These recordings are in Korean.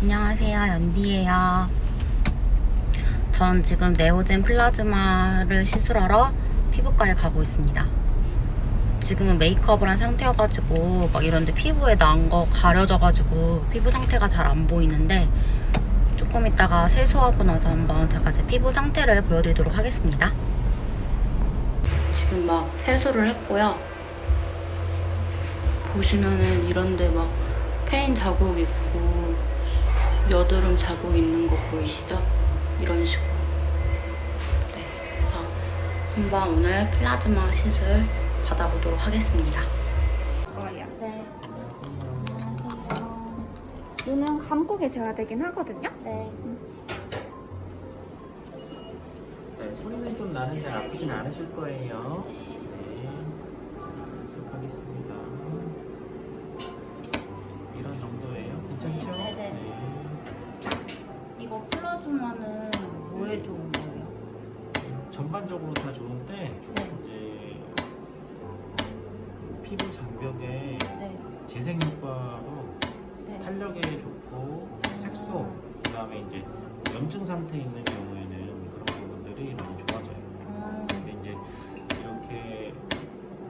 안녕하세요, 연디예요. 전 지금 네오젠 플라즈마를 시술하러 피부과에 가고 있습니다. 지금은 메이크업을 한 상태여가지고 막 이런데 피부에 난 거 가려져가지고 피부 상태가 잘 안 보이는데 조금 있다가 세수하고 나서 한번 제가 제 피부 상태를 보여드리도록 하겠습니다. 지금 막 세수를 했고요. 보시면은 이런데 막 페인 자국 있고 여드름 자국 있는 거 보이시죠? 이런 식으로. 네. 그래서 한번 오늘 플라즈마 시술 받아보도록 하겠습니다. 네. 눈은 감고 계셔야 되긴 하거든요. 네. 네, 소리는 좀 나는데 아프진 않으실 거예요. 전반적으로 다 좋은데 네. 이제 그 피부 장벽에 네. 재생 효과로 네. 탄력에 좋고 색소 그다음에 이제 염증 상태에 있는 경우에는 그런 부분들이 많이 좋아져요. 음, 근데 이제 이렇게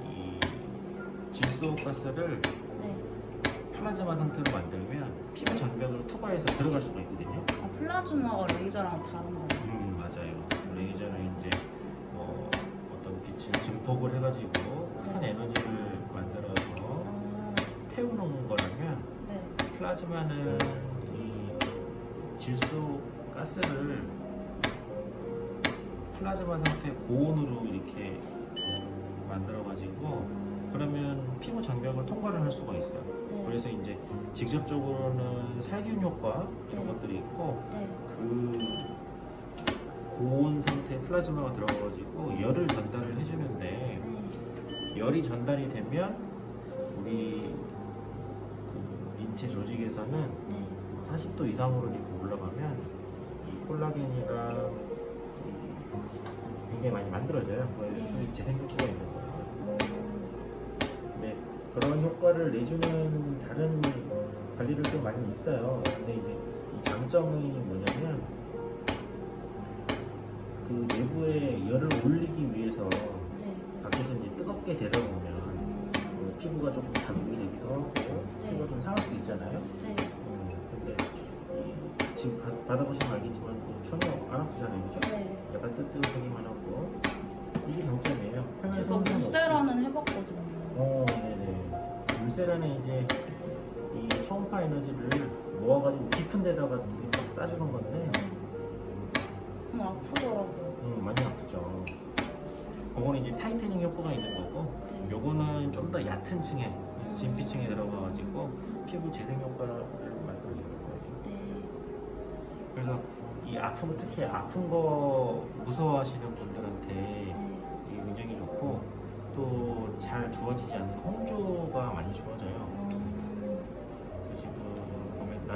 이 질소 가스를 네. 플라즈마 상태로 만들면 피부 장벽을 투과해서 들어갈 수가 있거든요. 아, 플라즈마가 레이저랑 다른 거예요? 음 맞아요. 레이저는 이제 뭐 빛을 증폭을 해가지고 큰 에너지를 만들어서 아, 태우는 거라면 네. 플라즈마는 이 질소 가스를 플라즈마 상태 고온으로 이렇게 만들어가지고 그러면 피부 장벽을 통과를 할 수가 있어요. 네. 그래서 이제 직접적으로는 살균 효과 이런 네. 것들이 있고 네. 그 고온 상태 플라즈마가 들어가가지고 열을 전달을 해주는데 네. 열이 전달이 되면 우리 그 인체 조직에서는 네. 40도 이상으로 이렇게 올라가면 이 콜라겐이랑 이 굉장히 많이 만들어져요. 그래서 네. 재생 효과가 있는 거예요. 음, 근데 그런 효과를 내주는 다른 관리들도 많이 있어요. 근데 이제 이 장점이 뭐냐면 그 내부에 열을 올리기 위해서 네. 밖에서 이제 뜨겁게 음, 그 피부가 조금 자극이 되기도 하고 네. 피부가 좀 상할 수 있잖아요. 네. 음, 근데 이, 지금 받- 받아보시면 알겠지만 또 전혀 안 아프잖아요, 그죠? 네. 약간 뜨뜻하기만 하고 이게 장점이에요. 제가 없이. 물세라는 해봤거든요. 어, 네네. 물세라는 이제 이 초음파 에너지를 모아가지고 깊은 데다가 이렇게 쏴주는 건데, 좀 아프더라고요. 그거는 이제 타이트닝 효과가 있는 거고, 네. 요거는 좀 더 얕은 층에, 진피층에 들어가가지고 피부 재생 효과를 만들어주는 거예요. 네. 그래서 이 아픈 거, 특히 아픈 거 무서워하시는 분들한테 네. 이게 굉장히 좋고, 또 잘 좋아지지 않는 홍조가 많이 좋아져요.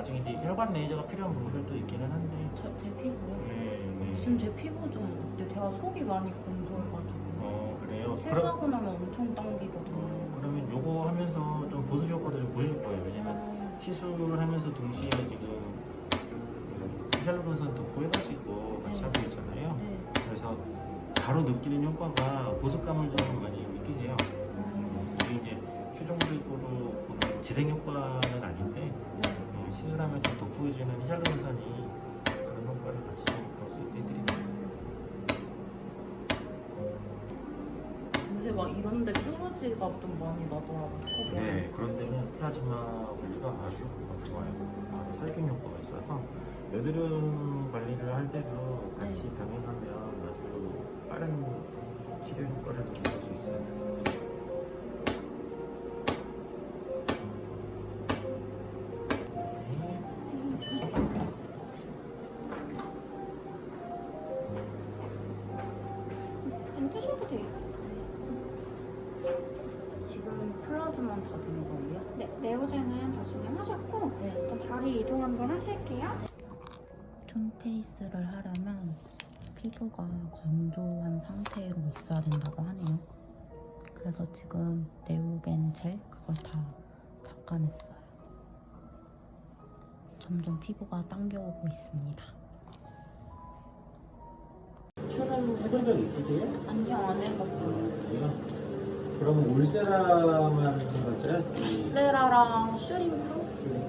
보면 나중에 이제 혈관 레이저가 필요한 부분들도 있기는 한데 저, 제 피부요? 네, 네. 지금 제 피부 좀 어때? 제가 속이 많이 건조해가지고 어 그래요? 그럼, 세수하고 나면 엄청 당기거든요. 그러면 요거 하면서 좀 보습 효과도 좀 보실 거예요 왜냐면 아, 시술을 하면서 동시에 지금 히알루론산 돋보여가지고 같이 네. 하고 있잖아요 네. 그래서 바로 느끼는 효과가 보습감을 좀 많이 느끼세요 음, 이게 이제 최종적으로 보는 재생 효과는 아닌데 네. 어, 시술하면서 돋보여주는 히알루론산이 그런 효과를 같이 좀볼수 있게 해드립니다 요새 막 이런데 뾰루지가 좀 많이 나더라고요. 네, 그런 데는 플라즈마 관리가 아주 좋아요. 아, 살균 효과가 있어서 여드름 관리를 할 때도 같이 네. 병행하면 아주 빠른 치료 효과를 좀볼수 있어요. 네. 안 뜨셔도 돼요. 지금 플라즈만 다 된 거예요? 네, 네오젠은 다 진행하셨고 네. 일단 자리 이동 한번 하실게요. 톤 페이스를 하려면 피부가 건조한 상태로 있어야 된다고 하네요. 그래서 지금 네오겐 젤 그걸 다 닦아냈어요. 점점 피부가 당겨오고 있습니다. 해본 적 있으세요? 안녕 안 해봤어요. 아니요. 그러면 울세라만 해봤어요? 세라랑 슈링크?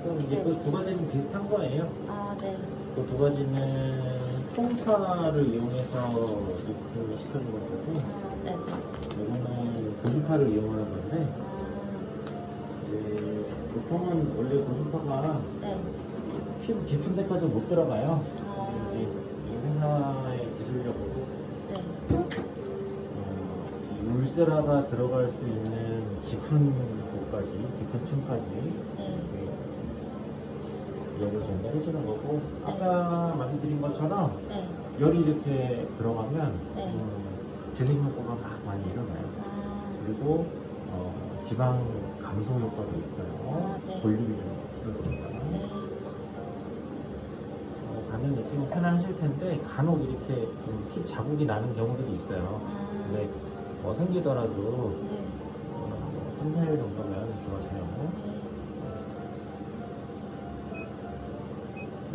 그럼 이제 그두 가지는 비슷한 거예요. 아 네. 그 두 가지는 총차를 이용해서 리프를 시켜주는 거고, 아, 네. 이거는 고주파를 이용하는 건데, 아, 이제 보통은 원래 고주파가 네. 피부 깊은 데까지 못 들어가요. 아, 이제 이 회사의 기술력으로 네. 어, 이 울세라가 들어갈 수 있는 깊은 곳까지, 깊은 층까지 네. 열을 전달해 주는 거고, 아까 말씀드린 것처럼 네. 열이 이렇게 들어가면 네. 음, 재생 효과가 막 많이 일어나요. 아, 그리고 어, 지방 감소 효과도 있어요. 아, 네. 볼륨이 좀 줄어듭니다. 네. 어, 받는 느낌은 편안하실 텐데 간혹 이렇게 좀피 자국이 나는 경우들이 있어요. 아, 근데 뭐 생기더라도 네. 어, 3, 4일 정도면 좋아져요. 네.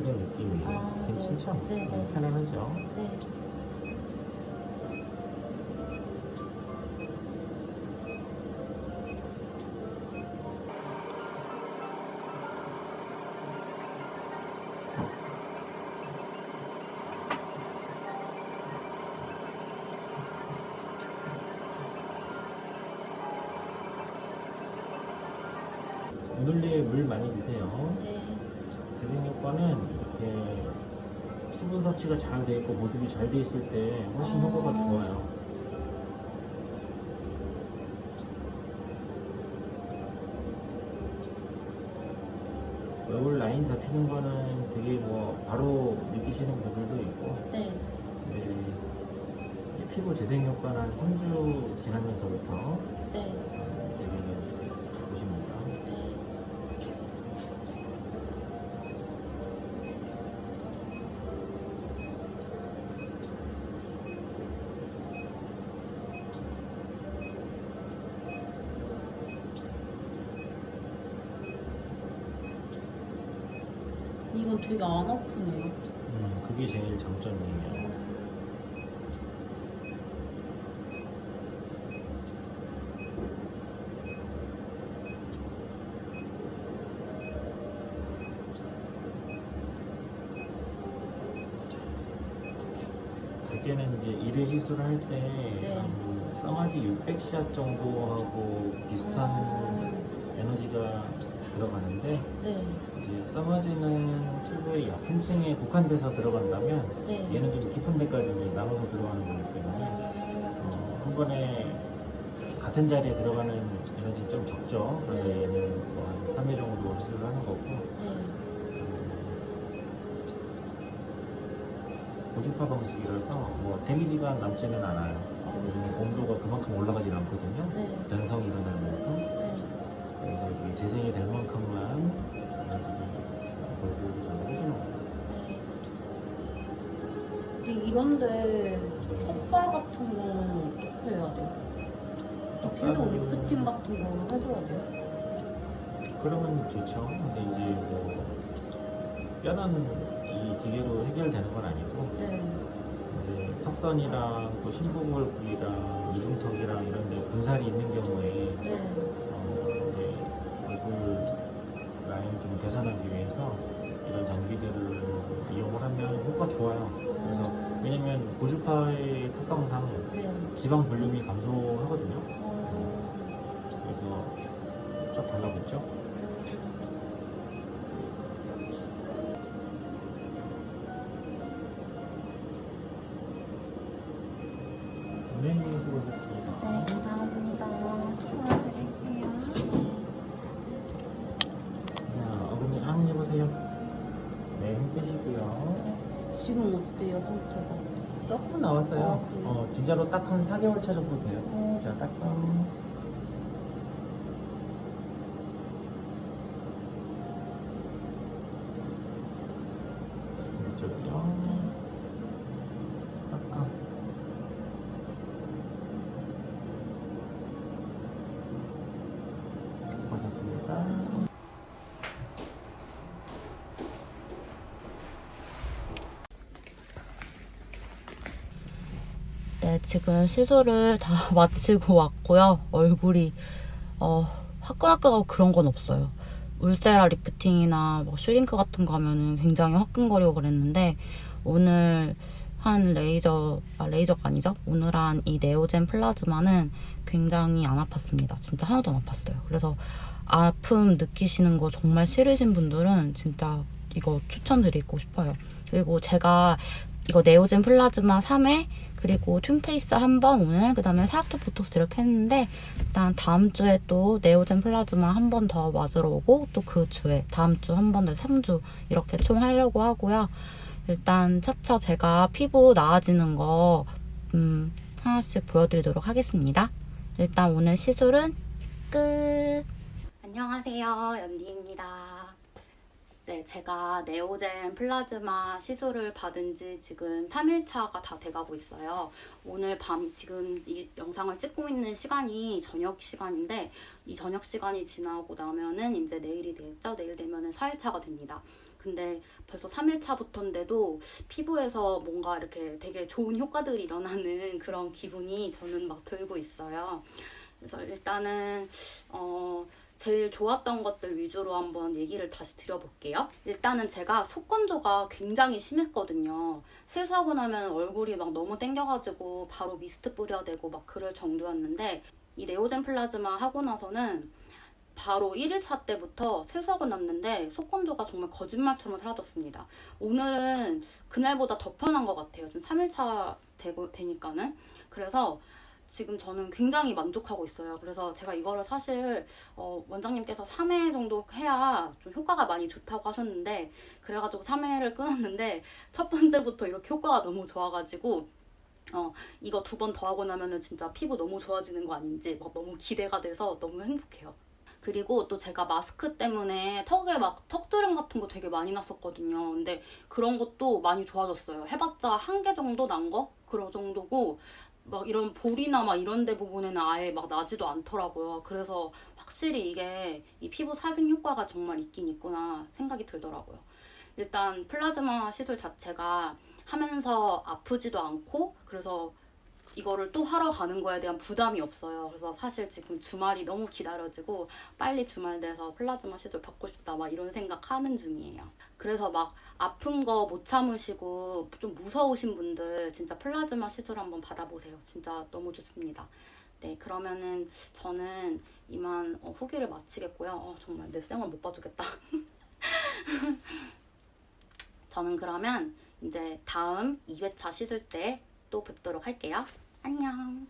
이런 느낌이에요. 아, 네. 괜찮죠? 네, 네. 어, 편안하죠? 네. 오늘리에 물 많이 드세요. 네. 재생 효과는 이렇게 수분 섭취가 잘 돼 있고 모습이 잘 돼 있을 때 훨씬 아. 효과가 좋아요. 얼굴 라인 잡히는 거는 되게 뭐 바로 느끼시는 분들도 있고 네. 이 피부 재생 효과는 한 3주 지나면서부터 네. 되게 보십니다. 네. 이건 되게 안 아프네요. 음, 그게 제일 장점이에요. 대개는 이제 일회 시술을 할때 네. 써마지 600샷 정도하고 비슷한 음, 에너지가 들어가는데 네. 이제 써마지는 피부의 얕은 층에 국한돼서 들어간다면 네. 얘는 좀 깊은 데까지 이제 나눠서 들어가는 거기 때문에 음, 어, 한 번에 같은 자리에 들어가는 에너지 좀 적죠. 그래서 네. 얘는 뭐한 3회 정도 시술을 하는 거고 네. 고주파 방식이라서 뭐 데미지가 남지는 않아요. 왜냐면 온도가 그만큼 올라가진 않거든요. 네. 변성이 일어날 만큼 네. 재생이 될 만큼만 골고루 전달해주는 거예요. 근데 이런데 턱살 같은 거는 어떻게 해야 돼요? 계속 리프팅 같은 거 해줘야 돼요? 그러면 좋죠. 근데 이제 뭐 뼈는 이 기계로 해결되는 건 아니고 네. 이제 턱선이랑 또 심부골 부위랑 이중턱이랑 이런 데 분살이 있는 경우에 네. 좋아요. 그래서 왜냐면 고주파의 특성상 네. 지방 볼륨이 감소하거든요. 어, 그래서 쫙 발라붙죠. 조금 나왔어요. 아, 그래요? 어, 진짜로 딱 한 4개월 차 정도 돼요. 어, 자, 딱 한. 이쪽이요. 딱 수고하셨습니다. 네, 지금 시술을 다 마치고 왔고요. 얼굴이 어, 화끈화끈하고 그런 건 없어요. 울세라 리프팅이나 뭐 슈링크 같은 거 하면은 굉장히 화끈거리고 그랬는데 오늘 한 레이저, 아, 레이저가 아니죠? 오늘 한 이 네오젠 플라즈마는 굉장히 안 아팠습니다. 진짜 하나도 안 아팠어요. 그래서 아픔 느끼시는 거 정말 싫으신 분들은 진짜 이거 추천드리고 싶어요. 그리고 제가 이거 네오젠 플라즈마 3회 그리고 튠페이스 한 번 오늘 그다음에 사각턱 보톡스 이렇게 했는데 일단 다음 주에 또 네오젠 플라즈마 한 번 더 맞으러 오고 또 그 주에 다음 주 한 번 더 3주 이렇게 총 하려고 하고요. 일단 차차 제가 피부 나아지는 거 음, 하나씩 보여드리도록 하겠습니다. 일단 오늘 시술은 끝. 안녕하세요, 연디입니다. 네, 제가 네오젠 플라즈마 시술을 받은 지 지금 3일차가 다 돼가고 있어요. 오늘 밤이 지금 이 영상을 찍고 있는 시간이 저녁 시간인데 이 저녁 시간이 지나고 나면은 이제 내일이 되겠죠? 내일 되면은 4일차가 됩니다. 근데 벌써 3일차부터인데도 피부에서 뭔가 이렇게 되게 좋은 효과들이 일어나는 그런 기분이 저는 막 들고 있어요. 그래서 일단은 어 제일 좋았던 것들 위주로 한번 얘기를 다시 드려볼게요. 일단은 제가 속건조가 굉장히 심했거든요. 세수하고 나면 얼굴이 막 너무 땡겨가지고 바로 미스트 뿌려야 되고 막 그럴 정도였는데 이 네오젠 플라즈마 하고 나서는 바로 1일차 때부터 세수하고 났는데 속건조가 정말 거짓말처럼 사라졌습니다. 오늘은 그날보다 더 편한 것 같아요. 좀 3일차 되고, 되니까는. 그래서 지금 저는 굉장히 만족하고 있어요. 그래서 제가 이거를 사실 어, 원장님께서 3회 정도 해야 좀 효과가 많이 좋다고 하셨는데 그래가지고 3회를 끊었는데 첫 번째부터 이렇게 효과가 너무 좋아가지고 어, 이거 두 번 더 하고 나면은 진짜 피부 너무 좋아지는 거 아닌지 막 너무 기대가 돼서 너무 행복해요. 그리고 또 제가 마스크 때문에 턱에 막 턱드름 같은 거 되게 많이 났었거든요. 근데 그런 것도 많이 좋아졌어요. 해봤자 한 개 정도 난 거? 그런 정도고 막 이런 볼이나 막 이런 데 부분에는 아예 막 나지도 않더라고요. 그래서 확실히 이게 이 피부 살균 효과가 정말 있긴 있구나 생각이 들더라고요. 일단 플라즈마 시술 자체가 하면서 아프지도 않고 그래서 이거를 또 하러 가는 거에 대한 부담이 없어요. 그래서 사실 지금 주말이 너무 기다려지고 빨리 주말 돼서 플라즈마 시술 받고 싶다 막 이런 생각 하는 중이에요. 그래서 막 아픈 거 못 참으시고 좀 무서우신 분들 진짜 플라즈마 시술 한번 받아보세요. 진짜 너무 좋습니다. 네, 그러면은 저는 이만 어, 후기를 마치겠고요. 어, 정말 내 쌩을 못 봐주겠다. 저는 그러면 이제 다음 2회차 씻을 때 또 뵙도록 할게요. 안녕.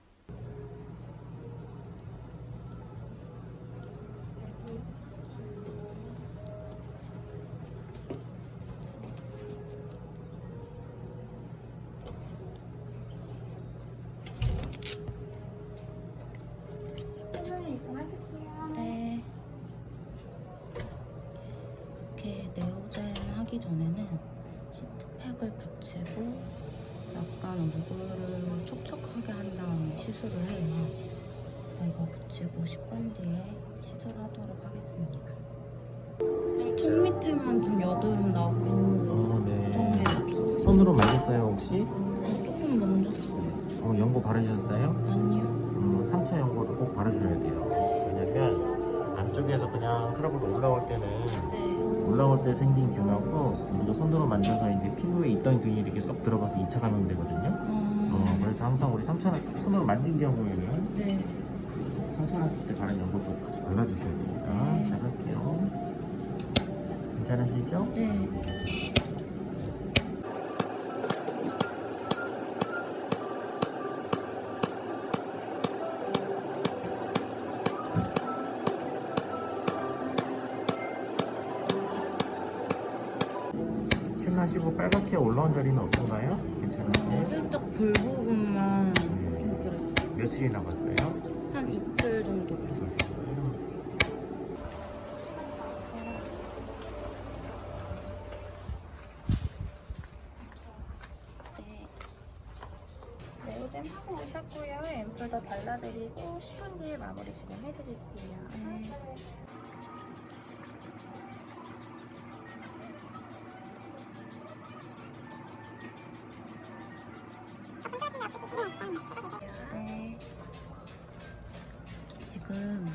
시술을 해요. 그래서 이거 붙이고 10분 뒤에 시술하도록 하겠습니다. 그냥 턱 밑에만 좀 여드름 나고 어, 그런 네. 손으로 만졌어요 혹시? 조금 만졌어요. 어, 연고 바르셨어요? 아니요. 음, 상처 연고를 꼭 바르셔야 돼요. 왜냐면 안쪽에서 그냥 트러블이 올라올 때는 네. 올라올 때 생긴 균하고 우리가 손으로 만져서 이제 피부에 있던 균이 이렇게 쏙 들어가서 2차 감염되거든요. 어, 어, 그래서 항상 우리 상처 손으로 만진 경우에는 네. 났을 때 바른 연고도 같이 발라주셔야 되니까 네. 시작할게요. 괜찮으시죠? 네. 큐나시고 빨갛게 올라온 자리는 없던가요? 괜찮으세요? 살짝 볼 부분만 좀 그랬어요. 며칠이 남았어요? 한 이틀 정도 그랬어요. 네. 네오젠 하고 오셨고요. 앰플 더 발라드리고 10분 뒤에 마무리 진행해드릴게요. 네.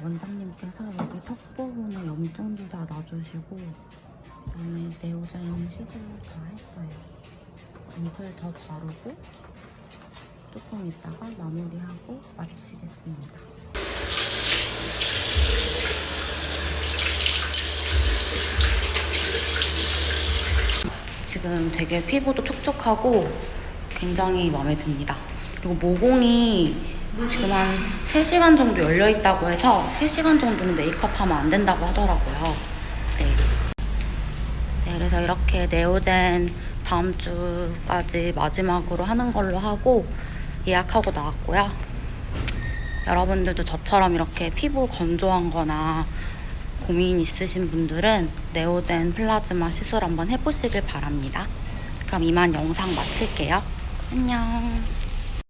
원장님께서 여기 턱 부분에 염증 주사 놔주시고 그다음에 네오젠 시술 다 했어요. 앰플 더 바르고 조금 있다가 마무리하고 마치겠습니다. 지금 되게 피부도 촉촉하고 굉장히 마음에 듭니다. 그리고 모공이 지금 한 3시간 정도 열려 있다고 해서 3시간 정도는 메이크업 하면 안 된다고 하더라고요. 네. 네, 그래서 이렇게 네오젠 다음 주까지 마지막으로 하는 걸로 하고 예약하고 나왔고요. 여러분들도 저처럼 이렇게 피부 건조한 거나 고민 있으신 분들은 네오젠 플라즈마 시술 한번 해보시길 바랍니다. 그럼 이만 영상 마칠게요. 안녕.